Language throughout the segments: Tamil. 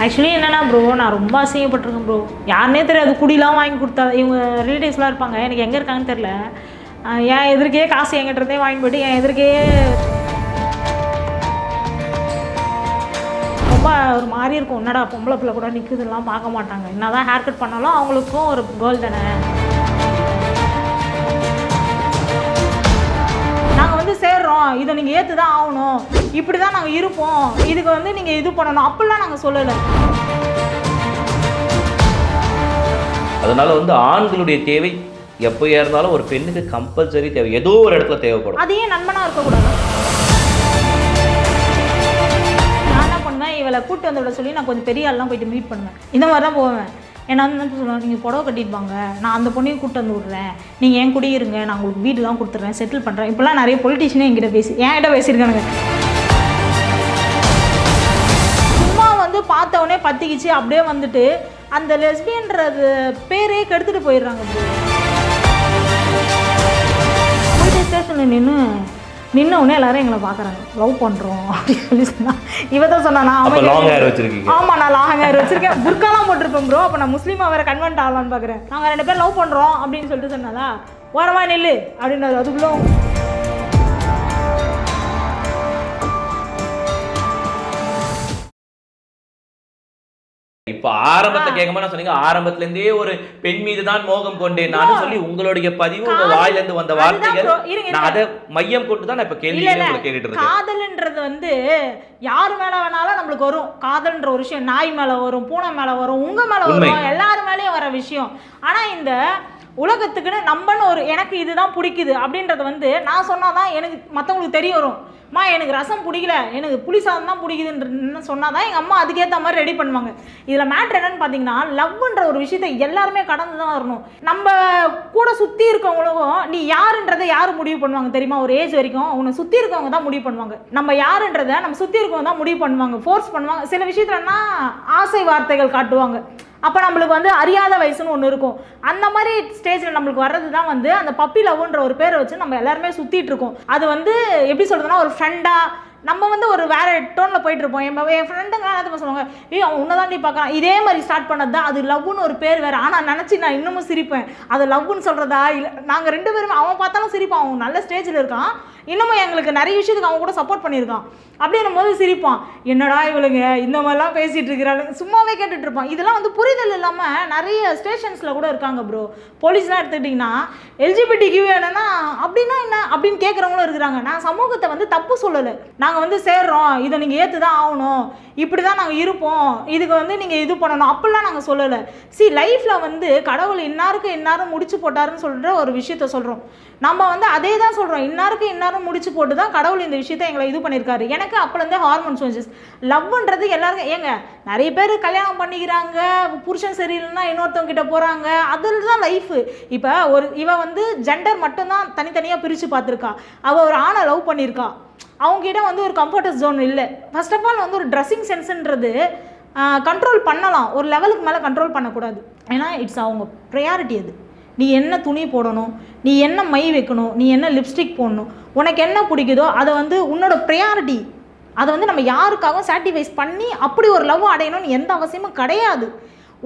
ஆக்சுவலி என்னென்னா ப்ரோ நான் ரொம்ப அசிங்கப்பட்டிருக்கேன் ப்ரோ யாருனே தெரியாது குடிலாம் வாங்கி கொடுத்தா இவங்க ரிலேட்டிவ்ஸ்லாம் இருப்பாங்க. எனக்கு எங்கே இருக்காங்கன்னு தெரில என் எதிர்க்கே காசு எங்கிட்டதே வாங்கி போயிட்டு என் எதிர்க்கே ரொம்ப ஒரு மாதிரி இருக்கும். என்னடா பொம்பளை பிள்ளை கூட நிற்குதுலாம் பார்க்க மாட்டாங்க. என்னதான் ஹேர் கட் பண்ணாலும் அவங்களுக்கும் ஒரு கேர்ள் தானே. நாங்கள் வந்து சேர்றோம். இதை நீங்கள் ஏற்று தான் ஆகணும். இப்படி தான் நாங்கள் இருப்போம். இதுக்கு வந்து நீங்கள் இது பண்ணணும். அப்படிலாம் நாங்கள் சொல்லலை. அதனால வந்து ஆண்களுடைய தேவை எப்போயா இருந்தாலும் ஒரு பெண்ணுக்கு கம்பல்சரி தேவை. ஏதோ ஒரு இடத்துல தேவைப்படும். அதையே நண்பனாக இருக்கக்கூடாது? நான் என்ன பண்ணுவேன்? இவளை கூட்டு வந்து விட சொல்லி நான் கொஞ்சம் பெரிய ஆள்லாம் போயிட்டு மீட் பண்ணுவேன். இந்த மாதிரி தான் போவேன். என்ன வந்து சொல்லுவாங்க நீங்கள் புடவை கட்டிட்டு வாங்க. நான் அந்த பொண்ணையும் கூப்பிட்டு வந்து விட்றேன். நீங்கள் என் கூடயே இருங்க. நான் உங்களுக்கு வீடுலாம் கொடுத்துட்றேன் செட்டில் பண்ணுறேன் இப்போலாம் நிறைய பொலிட்டிஷியனே என்கிட்ட பேசி என்கிட்ட பேசியிருக்கானுங்க. சும்மா வந்து பார்த்தவொடனே பற்றிக்கிச்சு அப்படியே வந்துட்டு அந்த லெஸ்பியன்றது பேரே கெடுத்துட்டு போயிடுறாங்க ஸ்டேஷனில் நின்று நின்ன உடனே எல்லாரும் எங்களை பார்க்குறாங்க. லவ் பண்ணுறோம் அப்படின்னு சொல்லி சொன்னா. இவ தான் சொன்னா நான் அவன் லாங் ஹேர் வச்சிருக்கீங்க. ஆமா நான் லாங் ஹேர் வச்சிருக்கேன். புர்காலாம் போட்டிருப்பேன் ப்ரோ அப்போ நான் முஸ்லீமா வேற கன்வெர்ட் ஆகலான்னு பார்க்குறேன் நாங்கள் ரெண்டு பேரும் லவ் பண்ணுறோம் அப்படின்னு சொல்லிட்டு சொன்னாலா ஓரமா நில்லு. அப்படின்னாரு. அதுக்குள்ள இப்ப ஆரம்பத்துல கேட்கும்போது நான் சொன்னீங்க ஆரம்பத்துல இருந்தே ஒரு பெண் மீது தான் மோகம் கொண்டேன். நான் சொல்லி உங்களுடைய பதிவு உங்க காதல். வாயில இருந்து வந்த வார்த்தைகள் நான் அதை மையம் கொண்டு தான் இப்ப கேள்வி கேட்டுட்டு இருக்கேன். காதல்ன்றது வந்து யார் மேல வேணாலும் நம்மளுக்கு வரும். காதல்ன்ற ஒரு விஷயம் நாய் மேல வரும் பூனை மேல வரும் உங்க மேல. வரும். எல்லார் மேலயும் வர விஷயம். ஆனா இந்த உலகத்துக்குன்னு நம்மன்னு ஒரு எனக்கு இதுதான் பிடிக்குது அப்படின்றது வந்து நான் சொன்னாதான் எனக்கு மற்றவங்களுக்கு தெரிய வரும். அம்மா எனக்கு ரசம் பிடிக்கல. எனக்கு புளி சாதம் தான் பிடிக்குதுன்னு சொன்னாதான் எங்கள் அம்மா அதுக்கேற்ற மாதிரி ரெடி பண்ணுவாங்க. இதில் மேட்ரு என்னென்னு பார்த்தீங்கன்னா லவ்ன்ற ஒரு விஷயத்தை எல்லாருமே கடந்து தான் வரணும். நம்ம கூட சுற்றி இருக்கவங்களுக்கும் நீ யாருன்றதை யார் முடிவு பண்ணுவாங்க தெரியுமா? ஒரு ஏஜ் வரைக்கும் உன்னை சுற்றி இருக்கவங்க தான் முடிவு பண்ணுவாங்க. நம்ம யாருன்றதை நம்ம சுற்றி இருக்கவங்க தான் முடிவு பண்ணுவாங்க. ஃபோர்ஸ் பண்ணுவாங்க. சில விஷயத்துலன்னா ஆசை வார்த்தைகள் காட்டுவாங்க. அப்போ நம்மளுக்கு வந்து அறியாத வயசுன்னு ஒன்று இருக்கும். அந்த மாதிரி ஸ்டேஜில் நம்மளுக்கு வர்றது தான் வந்து அந்த பப்பி லவ்ன்ற ஒரு பேரை வச்சு நம்ம எல்லாருமே சுற்றிட்டு இருக்கோம். அது வந்து எப்படி சொல்கிறதுனா ஒரு ஃப்ரெண்டாக நம்ம வந்து ஒரு வேற டோனில் போயிட்டு இருப்போம். என் என் ஃப்ரெண்டுங்க என்ன சொல்லுவாங்க ஏய் அவன் உன்னை தாண்டி பார்க்கலாம் இதே மாதிரி ஸ்டார்ட் பண்ணது தான். அது லவ்னு ஒரு பேர் வேறு. ஆனால் நினச்சி நான் இன்னமும் சிரிப்பேன். அது லவ்னு சொல்கிறதா இல்லை நாங்கள் ரெண்டு பேருமே அவன் பார்த்தாலும் சிரிப்பான். அவன் நல்ல ஸ்டேஜில் இருக்கான். இன்னமும் எங்களுக்கு நிறைய விஷயத்துக்கு அவன் கூட சப்போர்ட் பண்ணியிருக்கான். அப்படின்னும் போது சிரிப்பான். என்னடா இவளுங்க? இந்த மாதிரிலாம் பேசிகிட்டு இருக்கிறாளுங்க சும்மாவே கேட்டுட்ருப்பான் இதெல்லாம் வந்து புரிதல் இல்லாமல் நிறைய ஸ்டேஷன்ஸில் கூட இருக்காங்க ப்ரோ போலீஸ்லாம் எடுத்துக்கிட்டிங்கன்னா எல்ஜிபிடி கியூ என்னன்னா அப்படின்னா என்ன? அப்படின்னு கேட்குறவங்களும் இருக்கிறாங்க. நான் சமூகத்தை வந்து தப்பு சொல்லலை. நான் நாங்கள் வந்து சேர்றோம். இதை நீங்கள் ஏற்று தான் ஆகணும். இப்படி தான் நாங்கள் இருப்போம். இதுக்கு வந்து நீங்கள் இது பண்ணணும். அப்படிலாம் நாங்கள் சொல்லலை. சி லைஃப்பில் வந்து கடவுள் இன்னாருக்கு இன்னாரும் முடிச்சு போட்டாருன்னு சொல்கிற ஒரு விஷயத்த சொல்கிறோம் நம்ம வந்து அதே தான் சொல்கிறோம் இன்னாருக்கு இன்னாரும் முடிச்சு போட்டு தான் கடவுள் இந்த விஷயத்தை எங்களை இது பண்ணியிருக்காரு. எனக்கு அப்போலேருந்தே ஹார்மோன் சேஞ்சஸ் லவ்ன்றது எல்லாருக்கும் ஏங்க நிறைய பேர் கல்யாணம் பண்ணிக்கிறாங்க. புருஷன் சரியில்லைன்னா இன்னொருத்தவங்க கிட்ட போகிறாங்க அதில் தான் லைஃபு இப்போ ஒரு இவ வந்து ஜெண்டர் மட்டும்தான் தனித்தனியாக பிரித்து பார்த்துருக்கா. அவள் ஒரு ஆணை லவ் பண்ணியிருக்கா. அவங்ககிட்ட வந்து ஒரு கம்ஃபர்டஸ் ஜோன் இல்லை. ஃபர்ஸ்ட் ஆஃப் ஆல் வந்து ஒரு ட்ரெஸ்ஸிங் சென்ஸுன்றது கண்ட்ரோல் பண்ணலாம். ஒரு லெவலுக்கு மேலே கண்ட்ரோல் பண்ணக்கூடாது. ஏன்னா இட்ஸ் அவங்க ப்ரையாரிட்டி அது. நீ என்ன துணி போடணும்? நீ என்ன மை வைக்கணும்? நீ என்ன லிப்ஸ்டிக் போடணும்? உனக்கு என்ன பிடிக்குதோ அதை வந்து உன்னோட ப்ரையாரிட்டி அதை வந்து நம்ம யாருக்காகவும் சாட்டிஃபைஸ் பண்ணி அப்படி ஒரு லவ் அடையணும்னு எந்த அவசியமும் கிடையாது.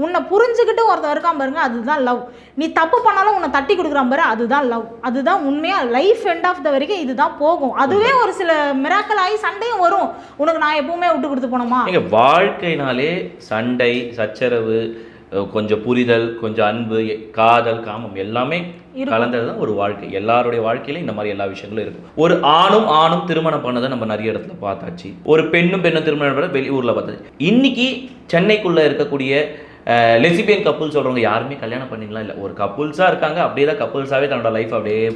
உன்னை புரிஞ்சுக்கிட்டு ஒருத்தன் இருக்கான் பாருங்க அதுதான் லவ் நீ தப்பு பண்ணாலும் உன்னை தட்டி கொடுக்குறான் பாரு அதுதான் லவ் அதுதான் உண்மையாக லைஃப் எண்ட் ஆஃப் த வரைக்கும் இதுதான் போகும். அதுவே ஒரு சில மிராக்கல் ஆகி சண்டையும் வரும். உனக்கு நான் எப்பவுமே விட்டு கொடுத்து போனோமா? நீங்க வாழ்க்கைனாலே சண்டை சச்சரவு கொஞ்சம் புரிதல் கொஞ்சம் அன்பு காதல் காமம் எல்லாமே. கலந்தது தான் ஒரு வாழ்க்கை. எல்லாருடைய வாழ்க்கையிலும் இந்த மாதிரி எல்லா விஷயங்களும் இருக்கும். ஒரு ஆணும் ஆணும் திருமணம் பண்ணதை நம்ம நிறைய இடத்துல பார்த்தாச்சு. ஒரு பெண்ணும் பெண்ணும் திருமணம் பண்ண வெளியூர்ல பார்த்தாச்சு. இன்னைக்கு சென்னைக்குள்ள இருக்கக்கூடிய லெசிபியன் கப்புள் சொல்றவங்க யாருமே கல்யாணம் பண்ணிக்கலாம் இல்ல. ஒரு கப்புள்ஸா இருக்காங்க அப்படியே தான் கப்புள்ஸாவே தன்னோட லைஃப் அப்படியே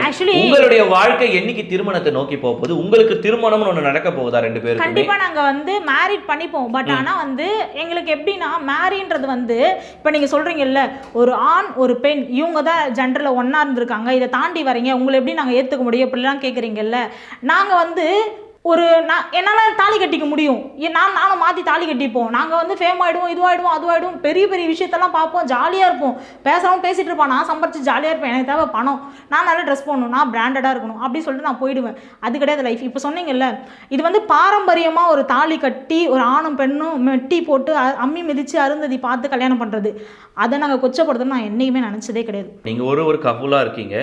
actually- உங்களுடைய வாழ்க்கை என்னைக்கு திருமணத்தை நோக்கி போக போகுது? உங்களுக்கு திருமணம்னு ஒண்ணு நடக்க போகுதா ரெண்டு பேருக்குமே? கண்டிப்பா நாங்க வந்து மேரிட் பண்ணிப்போம். பட் ஆனா வந்து எங்களுக்கு எப்படின்னா மேரின்றது வந்து இப்போ நீங்க சொல்றீங்கல்ல ஒரு ஆண் ஒரு பெண் இவங்க தான் ஜென்டரில் ஒண்ணா இருந்திருக்காங்க. இதை தாண்டி வரீங்க. உங்களை எப்படி நாங்க ஏத்துக்க முடியும்? இப்படிலாம் கேக்குறீங்கல்ல. நாங்க வந்து ஒரு நான் என்னால் தாலி கட்டிக்க முடியும். நான் நானும் மாற்றி தாலி கட்டிப்போம். நாங்கள் வந்து ஃபேம் ஆகிடுவோம் இதுவாகிடுவோம் அதுவாகிடுவோம் பெரிய பெரிய விஷயத்தெல்லாம் பார்ப்போம் ஜாலியாக இருப்போம். பேசுகிறவங்க பேசிகிட்டு இருப்பான் நான் சம்பாரிச்சு ஜாலியாக இருப்பேன் எனக்கு தேவை பணம். நான் நல்லா ட்ரெஸ் போடணும் நான் பிராண்டடாக இருக்கணும் அப்படின்னு சொல்லிட்டு நான் போயிடுவேன். அது கிடையாது லைஃப் இப்போ சொன்னீங்கல்ல இது வந்து பாரம்பரியமாக ஒரு தாலி கட்டி ஒரு ஆணும் பெண்ணும் மெட்டி போட்டு அம்மி மிதித்து அருந்ததி பார்த்து கல்யாணம் பண்ணுறது அதை நாங்கள் கொச்சப்படுத்தணும் நான் என்னையுமே நினச்சதே கிடையாது. நீங்கள் ஒரு ஒரு கபுலாக இருக்கீங்க.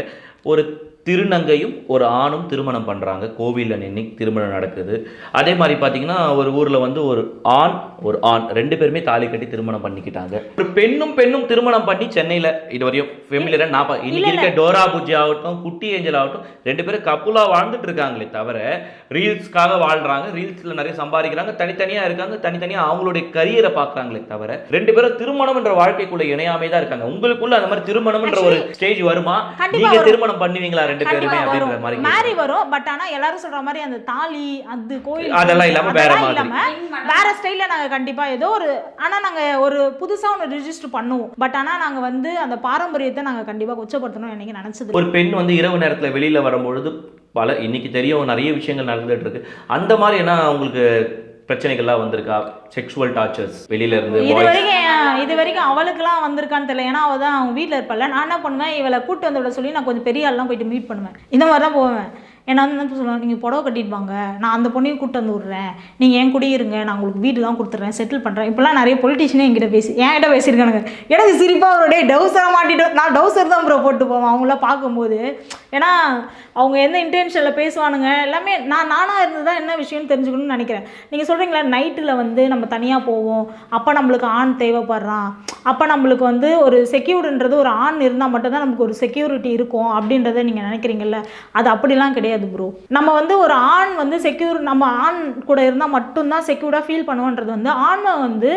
ஒரு திருநங்கையும் ஒரு ஆணும் திருமணம் பண்ணுறாங்க கோவிலில் நின்று திருமணம் நடக்குது. அதே மாதிரி பார்த்தீங்கன்னா ஒரு ஊரில் வந்து ஒரு ஆண் ஒரு ஆண். ரெண்டு பேருமே தாலி கட்டி திருமணம் பண்ணிக்கிட்டாங்க. ஒரு பெண்ணும் பெண்ணும் திருமணம் பண்ணி சென்னையில் இது வரையும் ஃபெமிலியராக நான் இன்னைக்கு இருக்க டோரா பூஜி ஆகட்டும் குட்டி ஏஞ்சல் ஆகட்டும் ரெண்டு பேரும் கப்புலாக வாழ்ந்துட்டு இருக்காங்களே தவிர ரீல்ஸ்க்காக வாழ்கிறாங்க ரீல்ஸில் நிறைய சம்பாதிக்கிறாங்க. தனித்தனியாக இருக்காங்க. தனித்தனியாக அவங்களுடைய கரியரை பார்க்குறாங்களே தவிர ரெண்டு பேரும் திருமணம் என்ற வாழ்க்கைக்குள்ள இணையாமே தான் இருக்காங்க. உங்களுக்குள்ள அந்த மாதிரி திருமணம்ன்ற ஒரு ஸ்டேஜ் வருமா? கண்டிப்பா நீங்க வரும். திருமணம் பண்ணுவீங்களா ரெண்டு பேருமே அப்படின்ற மாதிரி மேரி கேக்குறேன். வரும். பட் ஆனா எல்லாரும் சொல்ற மாதிரி அந்த தாலி அது கோயில் அதெல்லாம் இல்லாம வேற மாதிரி. வேற ஸ்டைல்ல நாங்க கண்டிப்பா ஏதோ ஒரு ஆனா நாங்க ஒரு புதுசா ஒன்று ரிஜிஸ்டர் பண்ணுவோம். பட் ஆனா நாங்க வந்து அந்த பாரம்பரியத்தை நாங்க கண்டிப்பா கொச்சப்படுத்தணும் எனக்கு நினைச்சது ஒரு பெண் வந்து இரவு நேரத்துல வெளியில வரும்பொழுது பல இன்னைக்கு தெரியும் நிறைய விஷயங்கள் நடந்துட்டு இருக்கு. அந்த மாதிரி என்ன உங்களுக்கு பிரச்சனைகள்லாம் வந்திருக்கா? செக்ஷுவல் டார்ச்சர்ஸ் வெளியில இருந்து இது வரைக்கும் இது வரைக்கும் அவளுக்குலாம் வந்திருக்கான்னு தெரியல. ஏன்னா அவள் தான் அவங்க வீட்டில் இருப்பல நான் என்ன பண்ணுவேன்? இவளை கூட்டு வந்து விட சொல்லி நான் கொஞ்சம் பெரிய ஆள்லாம் போயிட்டு மீட் பண்ணுவேன். இந்த மாதிரி தான் போவேன். ஏன்னா வந்து என்ன சொல்லுவாங்க நீங்கள் புடவை கட்டிட்டு வாங்க. நான் அந்த பொண்ணையும் கூட்டு வந்து விட்றேன். நீங்கள் என் கூடயே இருங்க. நான் உங்களுக்கு வீடுலாம் கொடுத்துட்றேன் செட்டில் பண்ணுறேன் இப்போலாம் நிறைய பொலிட்டிஷியனே என்கிட்ட பேசி என்கிட்ட பேசியிருக்கானுங்க. எனக்கு சிரிப்பாக ஒரு டே டவுசராக மாட்டிட்டு நான் டவுசர் தான் ப்ரோ போட்டு போவேன். அவங்களாம் பார்க்கும்போது ஏன்னா அவங்க எந்த இன்டென்ஷனில் பேசுவானுங்க எல்லாமே நான் நானாக இருந்து தான் என்ன விஷயம்னு தெரிஞ்சுக்கணும்னு நினைக்கிறேன். நீங்கள் சொல்கிறீங்களா நைட்டில் வந்து நம்ம தனியாக போவோம். அப்போ நம்மளுக்கு ஆண் தேவைப்படுறான். அப்போ நம்மளுக்கு வந்து ஒரு செக்யூர்ன்றது ஒரு ஆண் இருந்தால் மட்டும்தான் நமக்கு ஒரு செக்யூரிட்டி இருக்கும் அப்படின்றத நீங்கள் நினைக்கிறீங்கல்ல? அது அப்படிலாம் கிடையாது. ப்ரோ நம்ம வந்து ஒரு ஆண் வந்து செக்யூர் நம்ம ஆண் கூட இருந்தால் மட்டும்தான் செக்யூர்டாக ஃபீல் பண்ணுவோன்றது வந்து ஆண்மை வந்து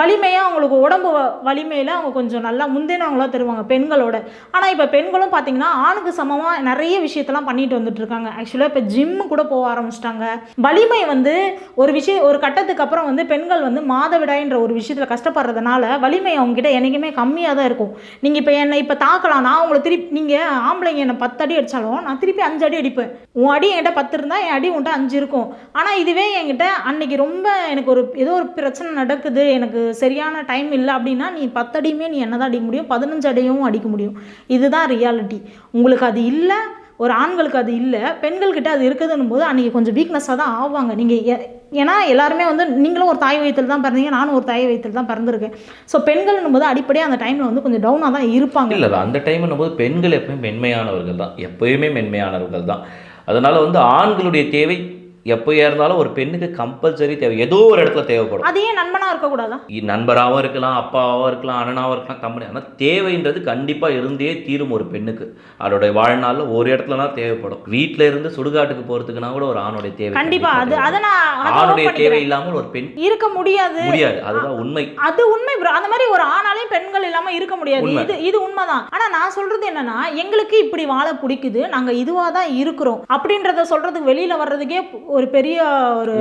வலிமையாக அவங்களுக்கு உடம்பு வ- வலிமையில் அவங்க கொஞ்சம் நல்லா முந்தினவங்களாக தருவாங்க பெண்களோட. ஆனால் இப்போ பெண்களும் பார்த்தீங்கன்னா ஆணுக்கு சமமாக நிறைய விஷயத்தெல்லாம் பண்ணிட்டு வந்துட்டு இருக்காங்க. ஆக்சுவலாக இப்போ ஜிம்மு கூட போக ஆரம்பிச்சிட்டாங்க. வலிமை வந்து ஒரு விஷயம் ஒரு கட்டத்துக்கு அப்புறம் வந்து பெண்கள் வந்து மாதவிடாயின்ற ஒரு விஷயத்தில் கஷ்டப்படுறதுனால வலிமை அவங்ககிட்ட என்றைக்குமே கம்மியாக தான் இருக்கும். நீங்கள் இப்போ என்னை இப்போ தாக்கலாம் நான் உங்களை திருப்பி நீங்கள் ஆம்பளைங்க என்னை பத்து அடி அடித்தாலும் நான் திருப்பி அஞ்சு அடி அடிப்பேன் உன் அடி என்கிட்ட பத்து இருந்தால் என் அடி உன்கிட்ட அஞ்சு இருக்கும். ஆனால் இதுவே என்கிட்ட அன்னைக்கு ரொம்ப எனக்கு ஒரு ஏதோ ஒரு பிரச்சனை நடக்குது. எனக்கு சரியான டைம் இல்லை அப்படின்னா நீ பத்து அடியுமே நீ என்ன தான் அடிக்க முடியும்? பதினஞ்சு அடியும் அடிக்க முடியும். இதுதான் ரியாலிட்டி உங்களுக்கு அது இல்லை ஒரு ஆண்களுக்கு அது இல்லை பெண்கள்கிட்ட அது இருக்குதுன்னும் போது அன்றைக்கி கொஞ்சம் வீக்னஸாக தான் ஆவாங்க. நீங்கள் ஏன்னா எல்லாருமே வந்து நீங்களும் ஒரு தாய் வயிற்றில் தான் பிறந்தீங்க நானும் ஒரு தாய் வயிற்றில் தான் பிறந்திருக்கேன். ஸோ பெண்கள்னும் போது அடிப்படையாக அந்த டைமில் வந்து கொஞ்சம் டவுனாக தான் இருப்பாங்க. இல்லை அந்த டைம்னும் போது பெண்கள் எப்பவுமே மென்மையானவர்கள் தான். எப்பயுமே மென்மையானவர்கள் தான். அதனால் வந்து ஆண்களுடைய தேவை எப்போயா இருந்தாலும் ஒரு பெண்ணுக்கு கம்பல்சரி தேவை. ஏதோ ஒரு இடத்துல தேவைப்படும். அது நண்பனாக இருக்கக்கூடாதா? நண்பராகவும் இருக்கலாம் அப்பாவாகவும் இருக்கலாம் அண்ணனாகவும் இருக்கலாம் தம்பி ஆனால் தேவைன்றது கண்டிப்பாக இருந்தே தீரும் ஒரு பெண்ணுக்கு. அதோடைய வாழ்நாளில் ஒரு இடத்துலனா தேவைப்படும். வீட்டில் இருந்து சுடுகாட்டுக்கு போகிறதுக்குனா கூட ஒரு ஆணுடைய தேவை கண்டிப்பா அது அதை நான் ஆணுடைய தேவை. இல்லாமல் ஒரு பெண் இருக்க முடியாது. முடியாது. அதுதான் உண்மை. அது உண்மை ப்ரோ அந்த மாதிரி ஒரு ஆணாலையும் பெண்கள் இல்லாம இருக்க முடியாது. இது இது உண்மைதான். ஆனா நான் சொல்றது என்னன்னா எங்களுக்கு இப்படி வாழ பிடிக்குது. நாங்க இதுவா தான் இருக்கிறோம். அப்படின்றத சொல்றதுக்கு வெளியில வர்றதுக்கே ஒரு பெரிய ஒரு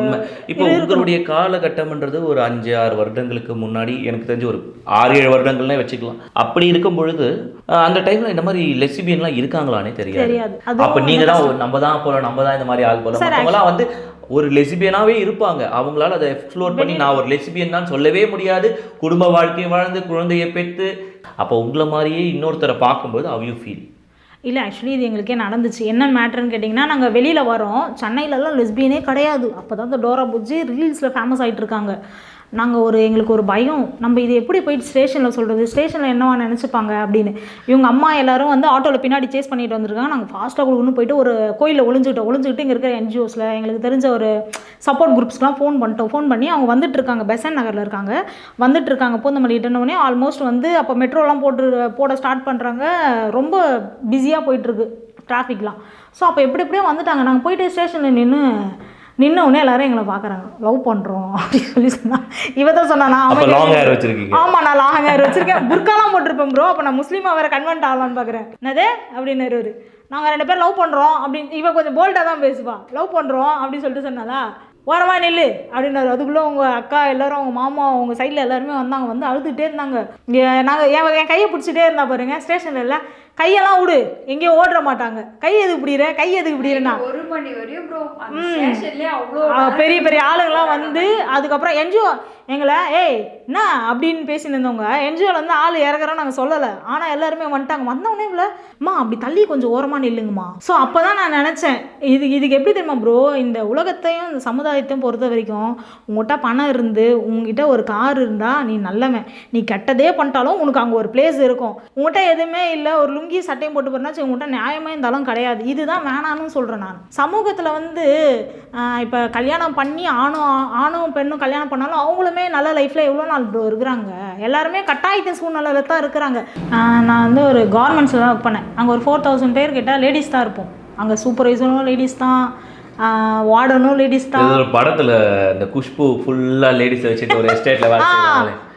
இப்போ. உங்களுடைய காலகட்டம்ன்றது ஒரு அஞ்சு ஆறு வருடங்களுக்கு முன்னாடி எனக்கு தெரிஞ்சு ஒரு ஆறு ஏழு வருடங்கள்னே வச்சுக்கலாம். அப்படி இருக்கும் பொழுது அந்த டைம்ல இந்த மாதிரி லெசிபியன்லாம் இருக்காங்களானே தெரியாது. அப்ப நீங்க தான் நம்ம தான் போல நம்ம தான் இந்த மாதிரி ஆள் போல. Sir, மற்றவங்கலாம் வந்து ஒரு லெசிபியனாவே இருப்பாங்க. அவங்களால அதை எக்ஸ்ப்ளோர் பண்ணி நான் ஒரு லெசிபியன் தான் சொல்லவே முடியாது. குடும்ப வாழ்க்கையை வாழ்ந்து குழந்தையை பெற்று அப்போ உங்களை மாதிரியே இன்னொருத்தரை பார்க்கும்போது how you ஃபீல் இல்லை ஆக்சுவலி இது எங்களுக்கே நடந்துச்சு. என்ன மேட்ருன்னு கேட்டிங்கன்னா நாங்கள் வெளியில் வரோம். சென்னையிலலாம் லெஸ்பியனே கிடையாது. அப்போ தான் இந்த டோரா புஜ்ஜி ரீல்ஸில் ஃபேமஸ் ஆகிட்டு இருக்காங்க. நாங்கள் ஒரு எங்களுக்கு ஒரு பயம். நம்ம இது எப்படி போயிட்டு ஸ்டேஷனில் சொல்கிறது ஸ்டேஷனில் என்னவா நினச்சிப்பாங்க அப்படின்னு. இவங்க அம்மா எல்லாரும் வந்து ஆட்டோவில் பின்னாடி சேஸ் பண்ணிட்டு வந்திருக்காங்க. நாங்கள் ஃபாஸ்ட்டாக கொடுக்கணும் போயிட்டு ஒரு கோயிலில் ஒளிஞ்சுக்கிட்டோம் ஒளிஞ்சுக்கிட்டு இங்கே இருக்கிற என்ஜிஓஸில் எங்களுக்கு தெரிஞ்ச ஒரு சப்போர்ட் குரூப்ஸ்க்குலாம் ஃபோன் பண்ணிட்டோம். ஃபோன் பண்ணி அவங்க வந்துட்டு இருக்காங்க. பெசன் நகரில் இருக்காங்க. வந்துட்டு இருக்காங்க. பூந்தமல்லி ஆல்மோஸ்ட் வந்து அப்போ மெட்ரோலாம் போட்டு போட ஸ்டார்ட் பண்ணுறாங்க ரொம்ப பிஸியாக போயிட்டுருக்கு டிராஃபிக்லாம் ஸோ அப்போ எப்படி எப்படியோ வந்துட்டாங்க. நாங்கள் போயிட்டு ஸ்டேஷனில் நின்று நின்ன உடனே எல்லாரும் எங்களை பார்க்குறாங்க. லவ் பண்ணுறோம் அப்படின்னு சொல்லி சொன்னா. இவ தான் சொன்னா நான் லாங் ஹேர் இருக்கேன். வச்சிருக்கீங்க. ஆமா நான் லாங் ஹேர் வச்சிருக்கேன். புர்காலாம் போட்டிருப்பேன் ப்ரோ அப்போ நான் முஸ்லீமா வேற கன்வெர்ட் ஆகலான்னு பார்க்குறேன் என்னது? அப்படின்னு இவரு. நாங்கள் ரெண்டு பேரும் லவ் பண்ணுறோம் அப்படின்னு இவ கொஞ்சம் போல்டாக தான் பேசுவா. லவ் பண்ணுறோம் அப்படின்னு சொல்லிட்டு சொன்னாலா ஓரமா நில்லு அப்படின்னாரு. அதுக்குள்ளே உங்கள் அக்கா எல்லாரும் அவங்க மாமா அவங்க சைடில் எல்லாருமே வந்தாங்க. வந்து அழுதுகிட்டே இருந்தாங்க. நாங்கள் என் என் கையை பிடிச்சிட்டே இருந்தா பாருங்க ஸ்டேஷனில் இல்லை. கையெல்லாம் விடு. எங்கேயும் ஓடுற மாட்டாங்க. கை எதுக்கு பிடிக்கிற? கை எதுக்கு பிடிக்கிறேன்னா. ஒரு மணி வரையும் பெரிய பெரிய ஆளுங்களாம் வந்து அதுக்கப்புறம் என்ஜிஓ எங்களை ஏய் என்ன அப்படின்னு பேசின்னு இருந்தவங்க. என்ஜிஓவில் வந்து ஆள் இறக்குறோம் நாங்கள் சொல்லலை. ஆனால் எல்லாருமே வந்துட்டாங்க. வந்தவொடனே இவ்வளோ அம்மா அப்படி தள்ளி கொஞ்சம் ஓரமாக நில்லுங்கம்மா. ஸோ அப்போ தான் நான் நினச்சேன் இது இதுக்கு எப்படி தெரியுமா ப்ரோ இந்த உலகத்தையும் இந்த சமுதாயத்தையும் பொறுத்த வரைக்கும் உங்கள்கிட்ட பணம் இருந்து உங்ககிட்ட ஒரு கார் இருந்தால் நீ நல்லவன். நீ கெட்டதே பண்ணிட்டாலும் உனக்கு அங்கே ஒரு பிளேஸ் இருக்கும். உங்கள்கிட்ட எதுவுமே இல்லை ஒரு லுங்கி சட்டையும் போட்டு போறனாச்சும் உங்கள்கிட்ட நியாயமாக இருந்தாலும் கிடையாது. இதுதான் வேணான்னு சொல்கிறேன் நான். சமூகத்தில் வந்து இப்போ கல்யாணம் பண்ணி ஆணும் ஆணும் பெண்ணும் கல்யாணம் பண்ணாலும் அவங்களுமே நல்ல லைஃப்பில் எவ்வளோ நாள் இருக்கிறாங்க? எல்லாருமே கட்டாயத்தின் சூழ்நிலையில் தான் இருக்கிறாங்க. நான் வந்து ஒரு கார்மெண்ட்ஸில் தான் ஒர்க் பண்ணேன். அங்கே ஒரு ஃபோர் தௌசண்ட் பேர் கிட்ட லேடிஸ் தான் இருப்போம். அங்கே சூப்பர்வைசரும் லேடிஸ் தான். வார்டனும் லேடிஸ் தான். படத்துல இந்த குஷ்பு ஃபுல்லா லேடிஸ் வச்சுட்டு ஒரு எஸ்டேட்ல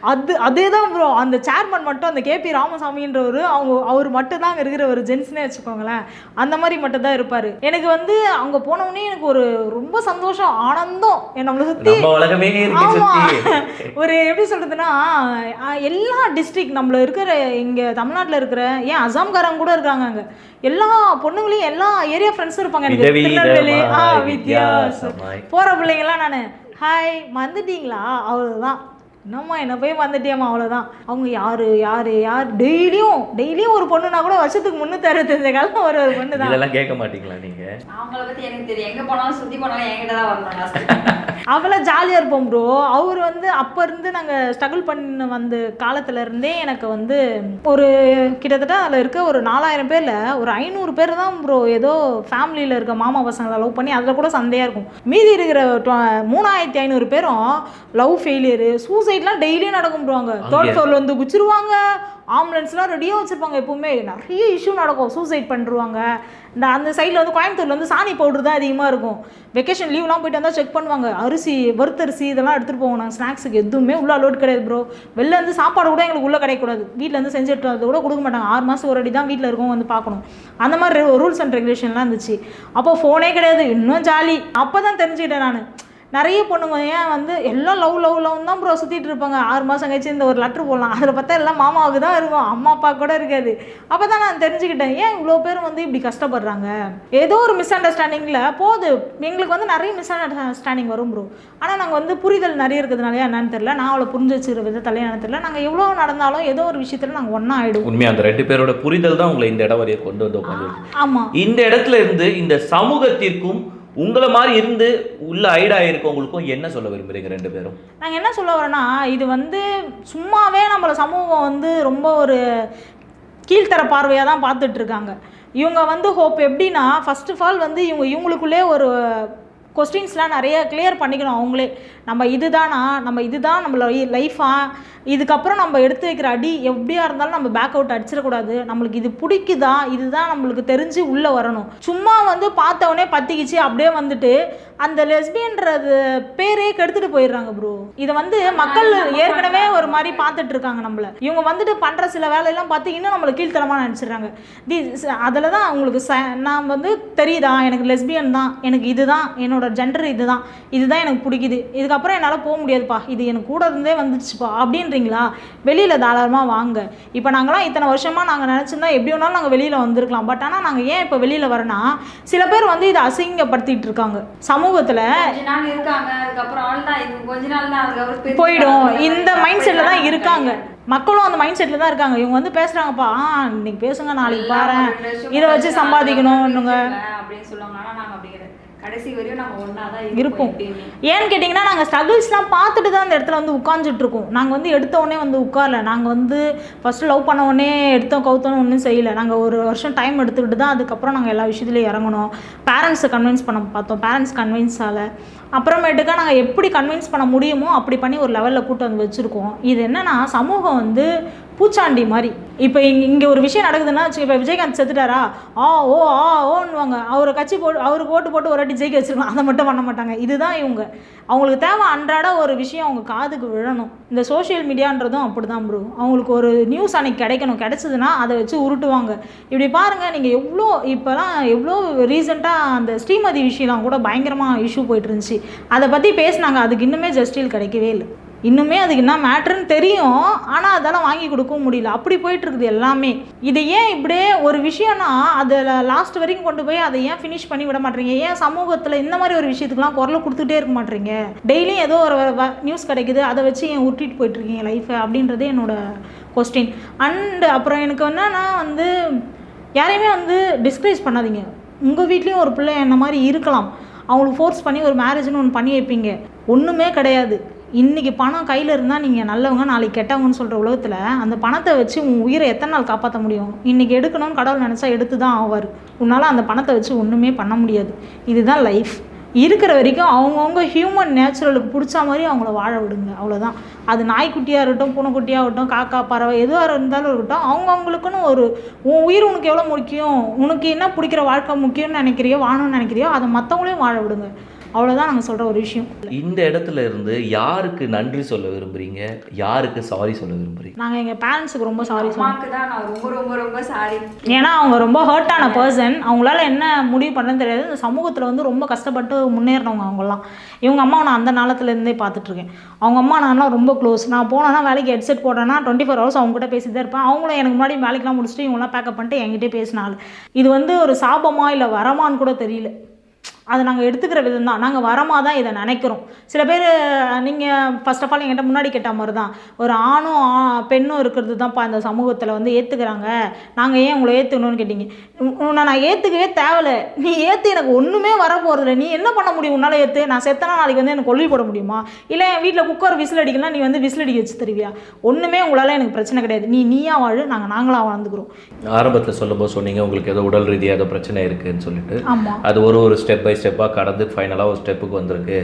அது அதே தான் ப்ரோ அந்த சேர்மன் மட்டும் அந்த கேபி ராமசாமின்றவர் அவங்க அவர் மட்டும் தான் அங்கே இருக்கிற ஒரு ஜென்ஸ்னே வச்சுக்கோங்களேன். அந்த மாதிரி மட்டும் தான் இருப்பார். எனக்கு வந்து அங்கே போனவுடனே எனக்கு ஒரு ரொம்ப சந்தோஷம் ஆனந்தம். என் நம்மளை சுற்றி ஒரு எப்படி சொல்றதுன்னா அஹ், எல்லா டிஸ்ட்ரிக்ட் நம்மள இருக்கிற இங்க தமிழ்நாட்டுல இருக்கிற ஏன் அசாம்காரங்க கூட இருக்காங்க அங்க. எல்லா பொண்ணுங்களையும் எல்லா ஏரியா ஃப்ரெண்ட்ஸும் இருப்பாங்க. எனக்கு திருநெல்வேலி ஆ வித்தியாசமாய். போற பிள்ளைங்கலாம் நான் ஹாய் வந்துட்டீங்களா? அவ்வளவுதான். என்னம்மா என்ன போய் வந்துட்டியம்மா அவ்வளோதான் அவங்க யாரு யாரு யார்? டெய்லியும் டெய்லியும் ஒரு பொண்ணுனா கூட வருஷத்துக்கு முந்நூற்றி அறுபத்தஞ்சு காலம் ஒரு ஒரு பொண்ணு தான் இதெல்லாம் கேட்க மாட்டீங்களா நீங்க? அவங்கள பத்தி எனக்கு தெரியும். எங்க போனாலும் சுத்தி போனாலும் என்கிட்ட தான் வரணும். அவ்வளோ ஜாலியாக இருப்போம் ப்ரோ அவர் வந்து அப்போ இருந்து நாங்கள் ஸ்ட்ரகிள் பண்ண வந்த காலத்துல இருந்தே எனக்கு வந்து ஒரு கிட்டத்தட்ட அதில் இருக்க ஒரு நாலாயிரம் பேரில் ஒரு ஐநூறு பேர் தான் ப்ரோ ஏதோ ஃபேமிலியில் இருக்க மாமா பசங்களை லவ் பண்ணி அதில் கூட சண்டையாக இருக்கும். மீதி இருக்கிற மூணாயிரத்தி ஐநூறு பேரும் லவ் ஃபெயிலியரு சூசைட்லாம் டெய்லியும் நடக்கும் ப்ரோ அங்கே. தேர்ட்? ஃப்ளோரில் வந்து குச்சிருவாங்க. ஆம்புலன்ஸ்லாம் ரெடியாக வச்சுருப்பாங்க எப்பவுமே. நிறைய இஷ்யூ நடக்கும். சூசைட் பண்ணிருவாங்க இந்த அந்த சைடில் வந்து கோயம்புத்தூர்ல வந்து சாணி பவுடர் தான் அதிகமாக இருக்கும். வெக்கேஷன் லீவ்லாம் போயிட்டு வந்தால் செக் பண்ணுவாங்க. அரிசி வறுத்தரிசி இதெல்லாம் எடுத்துகிட்டு போவோம் நாங்கள் ஸ்நாக்ஸுக்கு எதுவுமே உள்ள அலோட் கிடையாது ப்ரோ வெளில இருந்து சாப்பாடு கூட எங்களுக்கு உள்ளே கிடைக்கக்கூடாது. வீட்டில் இருந்து செஞ்சு எடுத்து கூட கொடுக்க மாட்டாங்க. ஆறு மாதம் ஒரு அடி தான் வீட்டில் இருக்கவங்க வந்து பார்க்கணும். அந்த மாதிரி ரூல்ஸ் அண்ட் ரெகுலேஷன்லாம் இருந்துச்சு. அப்போ ஃபோனே கிடையாது. இன்னும் ஜாலி அப்போ தான் தெரிஞ்சுக்கிட்டேன் நான். நிறைய பொண்ணுங்க ஏன் வந்து எல்லாம் லவ் லவ் லவ் தான் ப்ரோ சுற்றிட்டு இருப்பாங்க. ஆறு மாதம் கழிச்சு இந்த ஒரு லெட்ரு போடலாம். அதில் பார்த்தா எல்லாம் மாமாவுக்கு தான் இருக்கும். அம்மா அப்பா கூட இருக்காது. அப்போ தான் நான் தெரிஞ்சுக்கிட்டேன். ஏன் இவ்வளோ பேர் வந்து இப்படி கஷ்டப்படுறாங்க? ஏதோ ஒரு மிஸ் அண்டர்ஸ்டாண்டிங்கில் போது எங்களுக்கு வந்து நிறைய மிஸ் அண்டர்ஸ்டாண்டிங் வரும் ப்ரோ ஆனால் நாங்கள் வந்து புரிதல் நிறைய இருக்கிறதுனால என்னன்னு தெரியல. நான் அவளை புரிஞ்சு வச்சுக்கிற விதத்தாலே என்னன்னு தெரியல. நாங்கள் எவ்வளோ நடந்தாலும் ஏதோ ஒரு விஷயத்தில் நாங்கள் ஒன்றா ஆகிடுவோம் உண்மையா அந்த ரெண்டு பேரோட புரிதல் தான் உங்களை இந்த இடம் வரைய கொண்டு வந்து ஆமாம் இந்த இடத்துல இருந்து இந்த சமூகத்திற்கும் உங்களை மாதிரி இருந்து உள்ள ஐடா இருக்கவங்களுக்கும் என்ன சொல்ல விரும்புறீங்க ரெண்டு பேரும்? நாங்கள் என்ன சொல்ல வரோன்னா இது வந்து சும்மாவே நம்மளை சமூகம் வந்து ரொம்ப ஒரு கீழ்த்தர பார்வையாக தான் பார்த்துட்டு இருக்காங்க. இவங்க வந்து ஹோப் எப்படின்னா ஃபர்ஸ்ட் ஆஃப் ஆல் வந்து இவங்க இவங்களுக்குள்ளே ஒரு கொஸ்டின்ஸ்லாம் நிறைய கிளியர் பண்ணிக்கணும் அவங்களே. நம்ம இதுதானா? நம்ம இதுதான் நம்மள லைஃபா இதுக்கப்புறம் நம்ம எடுத்து வைக்கிற அடி எப்படியா இருந்தாலும் நம்ம பேக் அவுட் அடிச்சிடக்கூடாது. நம்மளுக்கு இது பிடிக்குதா? இதுதான் நம்மளுக்கு தெரிஞ்சு உள்ளே வரணும். சும்மா வந்து பார்த்தவொடனே பத்திக்கிச்சு அப்படியே வந்துட்டு அந்த லெஸ்பியன்றது பேரே கெடுத்துட்டு போயிடுறாங்க ப்ரோ இதை வந்து மக்கள் ஏற்கனவே ஒரு மாதிரி பார்த்துட்டு இருக்காங்க நம்மள. இவங்க வந்துட்டு பண்ணுற சில வேலையெல்லாம் பார்த்து இன்னும் நம்மளை கீழ்த்தரமாக நினச்சிடுறாங்க. தி அதில் தான் அவங்களுக்கு ச நான் வந்து தெரியுதா? எனக்கு லெஸ்பியன் தான். எனக்கு இதுதான். என்னோட ஜெண்டர் இதுதான். இதுதான் எனக்கு பிடிக்குது. இதுக்கப்புறம் என்னால் போக முடியாதுப்பா. இது எனக்கு கூட இருந்தே வந்துடுச்சுப்பா. அப்படின்றீங்களா வெளியில் தாராளமாக வாங்க. இப்போ நாங்களாம் இத்தனை வருஷமாக நாங்கள் நினச்சிருந்தா எப்படி வேணாலும் நாங்கள் வெளியில் வந்திருக்கலாம். பட் ஆனால் நாங்கள் ஏன் இப்போ வெளியில் வரேன்னா சில பேர் வந்து இதை அசிங்கப்படுத்திட்டு இருக்காங்க. சமூகத்தில் போயிடும். இந்த மைண்ட் செட்டில் தான் இருக்காங்க. மக்களும் அந்த மைண்ட் செட்டில் தான் இருக்காங்க. இவங்க வந்து பேசுகிறாங்கப்பா ஆ இன்னைக்கு பேசுங்க நாளைக்கு பாரு இதை வச்சு நான் அப்படின்னு சொல்லுவாங்க. ஆனா நாங்க அப்படி கடைசி வரையும் நாங்க ஒண்ணா தான் இருப்போம். ஏன்னு கேட்டிங்கன்னா நாங்கள் ஸ்ட்ரகிள்ஸ்லாம் பார்த்துட்டு தான் அந்த இடத்துல வந்து உட்காந்துட்டு இருக்கோம். நாங்கள் வந்து எடுத்த உடனே வந்து உட்காரல. நாங்கள் வந்து ஃபஸ்ட்டு லவ் பண்ண உடனே எடுத்தோம் கவுத்தோன்னு ஒன்றும் செய்யலை. நாங்கள் ஒரு வருஷம் டைம் எடுத்துக்கிட்டு தான் அதுக்கப்புறம் நாங்கள் எல்லா விஷயத்துலையும் இறங்கணும் பேரண்ட்ஸை கன்வின்ஸ் பண்ண பார்த்தோம். பேரண்ட்ஸ் கன்வின்ஸ் ஆகலை அப்புறமேட்டுக்கா நாங்கள் எப்படி கன்வின்ஸ் பண்ண முடியுமோ அப்படி பண்ணி ஒரு லெவலில் கூட்டு வந்து வச்சுருக்கோம். இது என்னன்னா சமூகம் வந்து பூச்சாண்டி மாதிரி. இப்போ இங்கே இங்கே ஒரு விஷயம் நடக்குதுன்னா வச்சுக்க இப்போ விஜயகாந்த் செத்துட்டாரா? ஆ ஓ ஆ ஓன்னுவாங்க. அவரை கட்சி போட்டு அவருக்கு ஓட்டு போட்டு ஒரு வாட்டி ஜெயிக்க வச்சிருக்கலாம் அதை மட்டும் பண்ண மாட்டாங்க. இதுதான் இவங்க. அவங்களுக்கு தேவை அன்றாட ஒரு விஷயம் அவங்க காதுக்கு விழணும். இந்த சோஷியல் மீடியான்றதும் அப்படி தான் ப்ரோ அவங்களுக்கு ஒரு நியூஸ் அன்னைக்கு கிடைக்கணும். கிடைச்சதுன்னா அதை வச்சு உருட்டுவாங்க. இப்படி பாருங்கள் நீங்கள் எவ்வளோ இப்போலாம் எவ்வளோ ரீசெண்டாக அந்த ஸ்ரீமதி விஷயம்லாம் கூட பயங்கரமாக இஷ்யூ போயிட்டு இருந்துச்சு. அதை பற்றி பேசினாங்க. அதுக்கு இன்னுமே ஜஸ்டில் கிடைக்கவே இல்லை. இன்னுமே அதுக்கு என்ன மேட்ருன்னு தெரியும். ஆனால் அதெல்லாம் வாங்கி கொடுக்கவும் முடியல. அப்படி போயிட்டுருக்குது எல்லாமே. இதை ஏன் இப்படியே ஒரு விஷயம்னா அதில் லாஸ்ட் வரைக்கும் கொண்டு போய் அதை ஏன் ஃபினிஷ் பண்ணி விட மாட்டீங்க ஏன் சமூகத்தில் இந்த மாதிரி ஒரு விஷயத்துக்குலாம் குரல் கொடுத்துட்டே இருக்க மாட்டீங்க டெய்லியும் ஏதோ ஒரு நியூஸ் கிடைக்குது. அதை வச்சு ஏன் உருட்டிட்டு போயிட்டுருக்கீங்க லைஃப்பை அப்படின்றது என்னோட கொஸ்டின் அண்டு அப்புறம் எனக்கு என்னன்னா வந்து யாரையுமே வந்து டிஸ்கரேஜ் பண்ணாதீங்க. உங்கள் வீட்லேயும் ஒரு பிள்ளை என்ன மாதிரி இருக்கலாம். அவங்களுக்கு ஃபோர்ஸ் பண்ணி ஒரு மேரேஜ்னு ஒன்று பண்ணி வைப்பீங்க. ஒன்றுமே கிடையாது. இன்றைக்கி பணம் கையில் இருந்தால் நீங்கள் நல்லவங்க நாளைக்கு கெட்டவங்கன்னு சொல்கிற உலகத்தில் அந்த பணத்தை வச்சு உன் உயிரை எத்தனை நாள் காப்பாற்ற முடியும்? இன்றைக்கி எடுக்கணும்னு கடவுள் நினச்சா எடுத்து தான் ஆவார். உன்னால் அந்த பணத்தை வச்சு ஒன்றுமே பண்ண முடியாது. இதுதான் லைஃப் இருக்கிற வரைக்கும் அவங்கவுங்க ஹியூமன் நேச்சுரலுக்கு பிடிச்ச மாதிரி அவங்கள வாழ விடுங்க. அவ்வளோதான் அது நாய்க்குட்டியாக இருக்கட்டும் பூனைக்குட்டியாகட்டும் காக்கா பறவை எதுவாக இருந்தாலும் இருக்கட்டும் அவங்கவுங்களுக்குன்னு ஒரு உன் உயிர் உனக்கு எவ்வளோ முக்கியம்? உனக்கு என்ன பிடிக்கிற வாழ்க்கை முக்கியம்னு நினைக்கிறியோ வாணும்னு நினைக்கிறியோ அதை மற்றவங்களையும் வாழ விடுங்க. அவ்வளோதான் நாங்கள் சொல்கிற ஒரு விஷயம். இந்த இடத்துல இருந்து யாருக்கு நன்றி சொல்ல விரும்புறீங்க? யாருக்கு சாரி சொல்ல விரும்புறீங்க? நாங்கள் எங்கள் பேரண்ட்ஸுக்கு ரொம்ப சாரி சொல்லுவோம் தான் நான் ரொம்ப ரொம்ப ரொம்ப சாரி ஏன்னா அவங்க ரொம்ப ஹர்ட்டான பர்சன் அவங்களால என்ன முடிவு பண்ணன்னு தெரியாது. இந்த சமூகத்தில் வந்து ரொம்ப கஷ்டப்பட்டு முன்னேறினவங்க அவங்கெல்லாம். இவங்க அம்மாவை நான் அந்த நாளத்துலேருந்தே பார்த்துட்ருக்கேன் அவங்க அம்மா நான்லாம் ரொம்ப க்ளோஸ் நான் போனேன்னா வேலைக்கு ஹெட்செட் போட்டேன்னா டுவெண்ட்டி ஃபோர் ஹவர்ஸ் அவங்க கூட பேசிட்டு தான் இருப்பேன். அவங்களும் எனக்கு முன்னாடி வேலைக்கெலாம் முடிச்சுட்டு இவங்களாம் பேக்கப் பண்ணிட்டு என்கிட்டே பேசினாள் இது வந்து ஒரு சாபமா இல்லை வரமான்னு கூட தெரியல. அதை நாங்கள் எடுத்துக்கிற விதம் தான் நாங்கள் வரமாக தான் இதை நினைக்கிறோம். சில பேர் நீங்கள் ஃபர்ஸ்ட் ஆஃப் ஆல் என்கிட்ட முன்னாடி கேட்ட மாதிரி தான் ஒரு ஆணும் பெண்ணும் இருக்கிறது தான்ப்பா இந்த சமூகத்தில் வந்து ஏற்றுக்கிறாங்க நாங்கள் ஏன் உங்களை ஏற்றுக்கணும்னு கேட்டிங்க. உன்னை நான் ஏற்றுக்கவே தேவையில்ல நீ ஏற்று எனக்கு ஒன்றுமே வர போகிறதில்ல நீ என்ன பண்ண முடியும் உன்னால் ஏற்று நான் செத்தனா நாளைக்கு வந்து எனக்கு கொல்லி போட முடியுமா? இல்லை என் வீட்டில் குக்கர் விசில் அடிக்கலாம் நீ வந்து விசில் அடிக்க வச்சு தருவியா? ஒன்றுமே உங்களால் எனக்கு பிரச்சனை கிடையாது. நீ நீயா வாழு நாங்கள் நாங்களாக வாழ்ந்துக்கிறோம். ஆரம்பத்தில் சொல்லும்போது சொன்னீங்க உங்களுக்கு ஏதோ உடல் ரீதியாக ஏதோ பிரச்சனை இருக்குன்னு சொல்லிட்டு. அது ஒரு ஒரு ஸ்டெப் பை ஸ்டெப்பாக கடந்து ஃபைனலாக ஒரு ஸ்டெப்புக்கு வந்திருக்கு.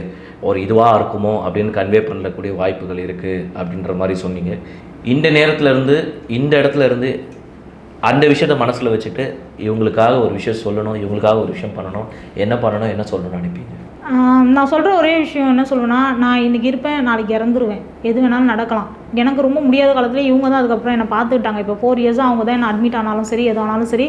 ஒரு இதுவாக இருக்குமோ அப்படின்னு கன்வே பண்ணக்கூடிய வாய்ப்புகள் இருக்குது அப்படின்ற மாதிரி சொன்னீங்க. இந்த நேரத்தில் இருந்து இந்த இடத்துல இருந்து அந்த விஷயத்த மனசில் வச்சுட்டு இவங்களுக்காக ஒரு விஷயம் சொல்லணும் இவங்களுக்காக ஒரு விஷயம் பண்ணணும். என்ன பண்ணணும் என்ன சொல்லணும்னு நினைப்பீங்க? நான் சொல்கிற ஒரே விஷயம் என்ன சொல்லுவேன்னா நான் இன்றைக்கி இருப்பேன் நாளைக்கு இறந்துருவேன். எது வேணாலும் நடக்கலாம். எனக்கு ரொம்ப முடியாத காலத்தில் இவங்க தான் அதுக்கப்புறம் என்னை பார்த்துக்கிட்டாங்க. இப்போ ஃபோர் இயர்ஸாக அவங்க தான் என்ன அட்மிட் ஆனாலும் சரி எது ஆனாலும் சரி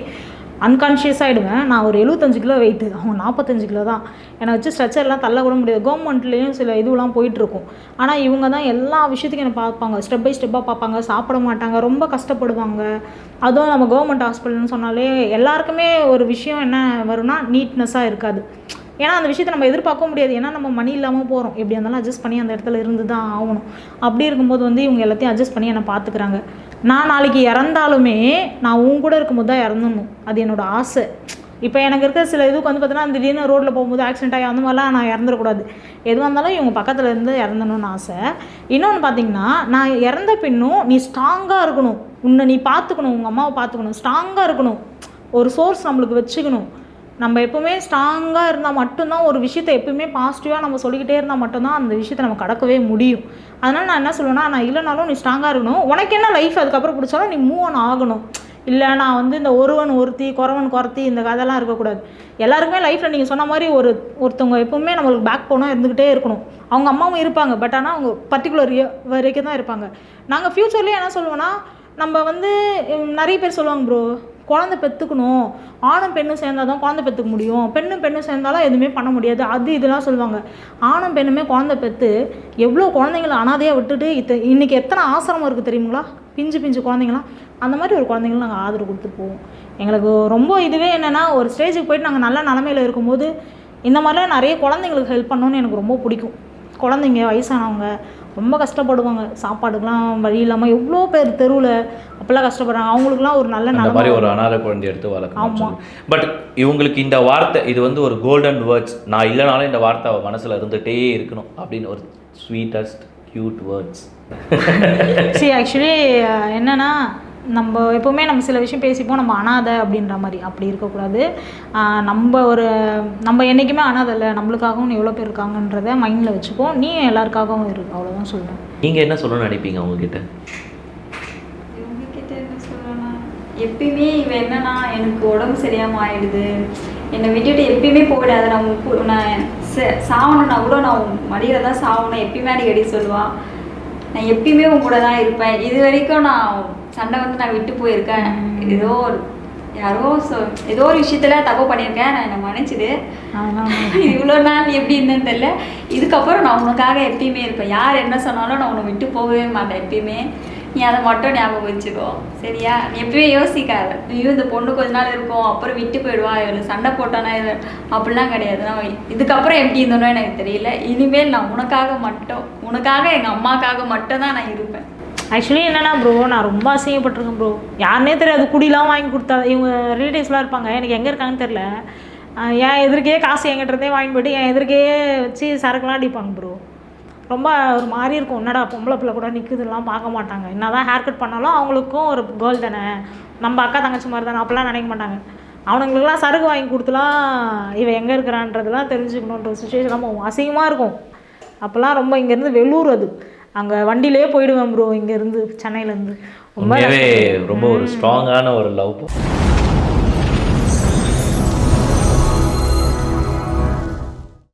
அன்கான்ஷியஸ் ஆகிடுவேன் நான் ஒரு எழுபத்தஞ்சு கிலோ வெயிட்டு அவங்க நாற்பத்தஞ்சு கிலோ தான். என்னை வச்சு ஸ்ட்ரெச்சர்லாம் தள்ளக்கூட முடியாது. கவர்மெண்ட்லேயும் சில இதுவெலாம் போயிட்டுருக்கும். ஆனால் இவங்க தான் எல்லா விஷயத்துக்கும் என்னை பார்ப்பாங்க. ஸ்டெப் பை ஸ்டெப்பாக பார்ப்பாங்க. சாப்பிட மாட்டாங்க. ரொம்ப கஷ்டப்படுவாங்க. அதுவும் நம்ம கவர்மெண்ட் ஹாஸ்பிட்டல்னு சொன்னாலே எல்லாருக்குமே ஒரு விஷயம் என்ன வரும்னா நீட்னஸாக இருக்காது. ஏன்னா அந்த விஷயத்தை நம்ம எதிர்பார்க்க முடியாது. ஏன்னா நம்ம மணி இல்லாமல் போகிறோம் எப்படி இருந்தாலும் அட்ஜஸ்ட் பண்ணி அந்த இடத்துல இருந்து தான் ஆகணும். அப்படி இருக்கும்போது வந்து இவங்க எல்லாத்தையும் அட்ஜஸ்ட் பண்ணி என்னை பார்த்துக்கிறாங்க. நான் நாளைக்கு இறந்தாலுமே நான் உன் கூட இருக்கும்போது தான் இறந்துடணும் அது என்னோட ஆசை. இப்போ எனக்கு இருக்கிற சில இதுக்கு வந்து பார்த்தீங்கன்னா திடீர்னு ரோட்டில் போகும்போது ஆக்சிடென்ட் ஆகி அந்த மாதிரிலாம் நான் இறந்துடக்கூடாது. எதுவாக இருந்தாலும் இவங்க பக்கத்தில் இருந்து இறந்தணும்னு ஆசை. இன்னொன்று பார்த்தீங்கன்னா நான் இறந்த பின்னும் நீ ஸ்ட்ராங்காக இருக்கணும். உன்னை நீ பார்த்துக்கணும் உங்கள் அம்மாவை பார்த்துக்கணும். ஸ்ட்ராங்காக இருக்கணும். ஒரு சோர்ஸ் நம்மளுக்கு வச்சுக்கணும். நம்ம எப்பவுமே ஸ்ட்ராங்காக இருந்தால் மட்டும்தான் ஒரு விஷயத்தை எப்பவுமே பாசிட்டிவாக நம்ம சொல்லிக்கிட்டே இருந்தால் மட்டும்தான் அந்த விஷயத்தை நம்ம கடக்கவே முடியும். அதனால் நான் என்ன சொல்லுவேன்னா நான் இல்லைனாலும் நீ ஸ்ட்ராங்காக இருக்கணும். உனக்கு என்ன லைஃப் அதுக்கப்புறம் பிடிச்சாலும் நீ மூவ் ஆன் ஆகணும். இல்லை நான் வந்து இந்த ஒருவன் ஒருத்தி குறவன் குறத்தி இந்த கதைலாம் இருக்கக்கூடாது. எல்லாருக்குமே லைஃப்பில் நீங்கள் சொன்ன மாதிரி ஒரு ஒருத்தவங்க எப்பவுமே நம்மளுக்கு பேக் போனால் இருந்துக்கிட்டே இருக்கணும். அவங்க அம்மாவும் இருப்பாங்க பட் ஆனால் அவங்க பர்டிகுலர் வரைக்கும் தான் இருப்பாங்க. நாங்கள் ஃப்யூச்சர்லேயே என்ன சொல்லுவோன்னா நம்ம வந்து நிறைய பேர் சொல்லுவாங்க ப்ரோ குழந்தை பெற்றுக்கணும் ஆணும் பெண்ணும் சேர்ந்தால் தான் குழந்தை பெற்றுக்க முடியும். பெண்ணும் பெண்ணும் சேர்ந்தாலும் எதுவுமே பண்ண முடியாது. அது இதெல்லாம் சொல்லுவாங்க. ஆணும் பெண்ணுமே குழந்தை பெற்று எவ்வளோ குழந்தைங்கள அனாதையாக விட்டுட்டு இத்த இன்றைக்கி எத்தனை ஆசிரமம் இருக்குது தெரியுங்களா பிஞ்சு பிஞ்சு குழந்தைங்களாம். அந்த மாதிரி ஒரு குழந்தைங்களும் நாங்கள் ஆதரவு கொடுத்து போவோம். எங்களுக்கு ரொம்ப இதுவே என்னென்னா ஒரு ஸ்டேஜுக்கு போயிட்டு நாங்கள் நல்ல நிலமையில இருக்கும்போது இந்த மாதிரிலாம் நிறைய குழந்தைங்களுக்கு ஹெல்ப் பண்ணணும்னு எனக்கு ரொம்ப பிடிக்கும். குழந்தைங்க வயசானவங்க ரொம்ப கஷ்டப்படுவாங்க. சாப்பாடுக்கெலாம் வழி இல்லாமல் எவ்வளோ பேர் தெருவில் அப்போல்லாம் கஷ்டப்படுறாங்க. அவங்களுக்குலாம் ஒரு நல்ல அந்த மாதிரி ஒரு அனாதை குழந்தை எடுத்து. வளர்க்கணும் பட் இவங்களுக்கு இந்த வார்த்தை இது வந்து ஒரு கோல்டன் வேர்ட்ஸ் நான் இல்லைனாலும் இந்த வார்த்தை அவ மனசுல இருந்துகிட்டே இருக்கணும் அப்படின்னு ஒரு ஸ்வீட்டஸ்ட் க்யூட் வேர்ட்ஸ் சரி ஆக்சுவலி என்னன்னா நம்ம எப்போவுமே நம்ம சில விஷயம் பேசிப்போம் நம்ம அனாதை அப்படின்ற மாதிரி. அப்படி இருக்கக்கூடாது. நம்ம ஒரு நம்ம என்றைக்குமே அனாதை இல்லை. நம்மளுக்காகவும் எவ்வளோ பேர் இருக்காங்கன்றத மைண்டில் வச்சுப்போம். நீ எல்லாருக்காகவும் இருக்கு அவ்வளோதான் சொல்லுவேன் நீங்க என்ன சொல்லணும்னு நினைப்பீங்க அவங்க கிட்ட இவங்க கிட்ட என்ன சொல்லலாம் எப்பயுமே இவன் என்னன்னா எனக்கு உடம்பு சரியாம ஆயிடுது. என்னை விட்டுட்டு எப்பயுமே போயிடாது நான் நான் சாவணும்னா கூட நான் மடியில தான் சாவணும். எப்பயுமே அடிக்கடி சொல்லுவான் நான் எப்பயுமே உன் கூட தான் இருப்பேன். இது வரைக்கும் நான் சண்டை வந்து நான் விட்டு போயிருக்கேன். ஏதோ யாரோ சொ ஏதோ ஒரு விஷயத்துல தப்பு பண்ணியிருக்கேன். நான் என்னை மன்னிச்சிடு. இவ்வளோ நாள் எப்படி இருந்தேன்னு தெரியல. இதுக்கப்புறம் நான் உனக்காக எப்பயுமே இருப்பேன். யார் என்ன சொன்னாலும் நான் உன்னை விட்டு போகவே மாட்டேன் எப்பயுமே. நீ அதை மட்டும் ஞாபகம் வச்சுக்கோ. சரியா? நீ எப்பயுமே யோசிக்காத. ஐயோ இந்த பொண்ணு கொஞ்ச நாள் இருக்கும் அப்புறம் விட்டு போயிடுவா இவளை சண்டை போட்டானா இது அப்படிலாம் கிடையாது. நான் இதுக்கப்புறம் எப்படி இருந்தோனோ எனக்கு தெரியல. இனிமேல் நான் உனக்காக மட்டும் உனக்காக எங்கள் அம்மாக்காக மட்டும் தான் நான் இருப்பேன். ஆக்சுவலி என்னென்னா ப்ரோ நான் ரொம்ப அசிங்கப்பட்டிருக்கேன் ப்ரோ யாருனே தெரியாது. குடிலாம் வாங்கி கொடுத்தா இவங்க ரிலேட்டிவ்ஸ்லாம் இருப்பாங்க. எனக்கு எங்கே இருக்காங்கன்னு தெரில என் எதிர்க்கே காசு என்கிட்ட இருந்தே வாங்கி போயிட்டு என் எதிர்க்கே வச்சு சரக்குலாம் அடிப்பாங்க ப்ரோ ரொம்ப ஒரு மாதிரி இருக்கும். என்னடா பொம்பளை பிள்ளை கூட நிற்குதுலாம் பார்க்க மாட்டாங்க. என்ன தான் ஹேர் கட் பண்ணாலும் அவங்களுக்கும் ஒரு கேர்ள் தானே. நம்ம அக்கா தங்கச்சி மாதிரி தானே. அப்படிலாம் நினைக்க மாட்டாங்க. அவனுங்களுக்குலாம் சரக்கு வாங்கி கொடுத்துலாம் இவன் எங்கே இருக்கிறான்றதெல்லாம் தெரிஞ்சுக்கணுன்ற சுச்சுவேஷன்லாம் போகும் அசிங்கமாக இருக்கும். அப்போல்லாம் ரொம்ப இங்கேருந்து வெள்ளூர் அது. அங்கே வண்டியிலே போயிடுவேன் ப்ரோ இங்கேருந்து சென்னையிலேருந்து. ரொம்ப ரொம்ப ஒரு ஸ்ட்ராங்கான ஒரு லவ்